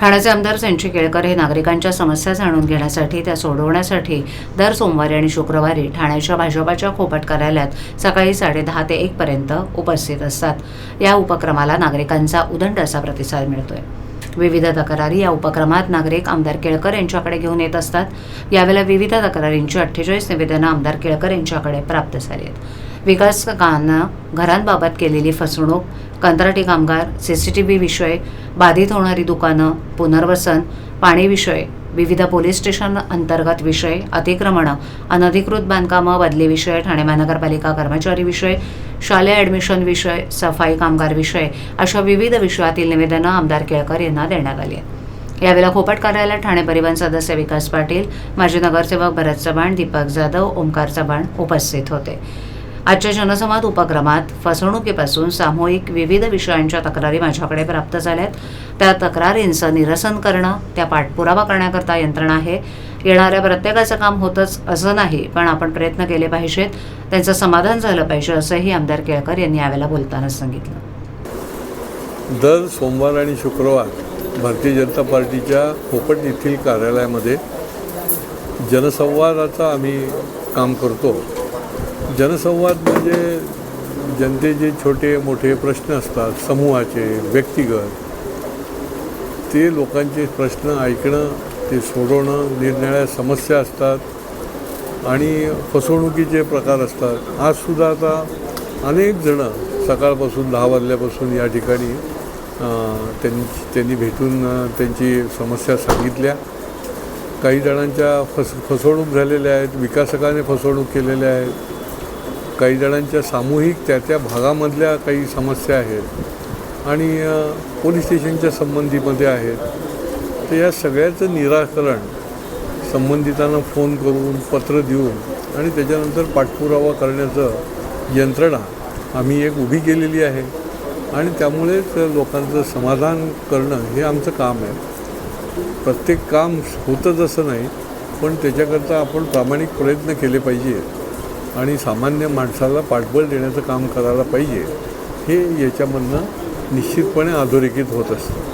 ठाण्याचे आमदार संची केळकर हे नागरिकांच्या समस्या जाणून घेण्यासाठी त्या सोडवण्यासाठी दर सोमवारी आणि शुक्रवारी ठाण्याच्या भाजपाच्या खोपट कार्यालयात सकाळी साडेदहा ते एक पर्यंत उपस्थित असतात. या उपक्रमाला नागरिकांचा उदंड असा प्रतिसाद मिळतोय. विविध तक्रारी या उपक्रमात नागरिक आमदार केळकर यांच्याकडे घेऊन येत असतात. यावेळेला विविध तक्रारींची अठ्ठेचाळीस निवेदनं आमदार केळकर यांच्याकडे प्राप्त झाली आहेत. विकासकांना घरांबाबत केलेली फसवणूक कंत्राटी कामगार सी सी टी व्ही विषय बाधित होणारी दुकानं पुनर्वसन पाणी विषय विविध पोलीस स्टेशन अंतर्गत विषय अतिक्रमणं अनधिकृत बांधकामं बदली विषय ठाणे महानगरपालिका कर्मचारी विषय शालेय ॲडमिशन विषय सफाई कामगार विषय अशा विविध विषयातील निवेदनं आमदार केळकर यांना देण्यात आली आहेत. यावेळेला खोपट कार्यालयात ठाणे परिवहन सदस्य विकास पाटील माजी नगरसेवक भरत चव्हाण दीपक जाधव ओंकार चव्हाण उपस्थित होते. आजच्या जनसंवाद उपक्रमात फसवणुकीपासून सामूहिक विविध विषयांच्या तक्रारी माझ्याकडे प्राप्त झाल्यात. त्या तक्रारींचं निरसन करणं त्या पाठपुरावा करण्याकरता यंत्रणा आहे. येणाऱ्या प्रत्येकाचं काम होतंच असं नाही पण आपण प्रयत्न केले पाहिजेत. त्यांचं समाधान झालं पाहिजे असंही आमदार केळकर यांनी यावेळेला बोलताना सांगितलं. दर सोमवार आणि शुक्रवार भारतीय जनता पार्टीच्या पोपट येथील कार्यालयामध्ये जनसंवादाचं आम्ही काम करतो. जनसंवाद म्हणजे जनतेचे छोटे मोठे प्रश्न असतात समूहाचे व्यक्तिगत. ते लोकांचे प्रश्न ऐकणं ते सोडवणं निरनिराळ्या समस्या असतात आणि फसवणुकीचे प्रकार असतात. आजसुद्धा आता अनेक जणं सकाळपासून दहा वाजल्यापासून या ठिकाणी अं, त्यांनी त्यांनी भेटून त्यांची समस्या सांगितल्या. काही जणांच्या फस फसवणूक झालेल्या आहेत विकासकाने फसवणूक केलेल्या आहेत. काही जणांच्या सामूहिक त्या त्या भागामधल्या काही समस्या आहेत. आणि पोलीस स्टेशनच्या संबंधीमध्ये आहेत. तर या सगळ्याचं निराकरण संबंधितांना फोन करून पत्र देऊन आणि त्याच्यानंतर पाठपुरावा करण्याचं यंत्रणा आम्ही एक उभी केलेली आहे. आणि त्यामुळेच लोकांचं समाधान करणं हे आमचं काम आहे. प्रत्येक काम होतंच असं नाही पण त्याच्याकरता आपण प्रामाणिक प्रयत्न केले पाहिजे आणि सामान्य माणसाला पाठबळ देण्याचं काम करायला पाहिजे हे याच्यामधनं निश्चितपणे अधोरेखित होत असतं.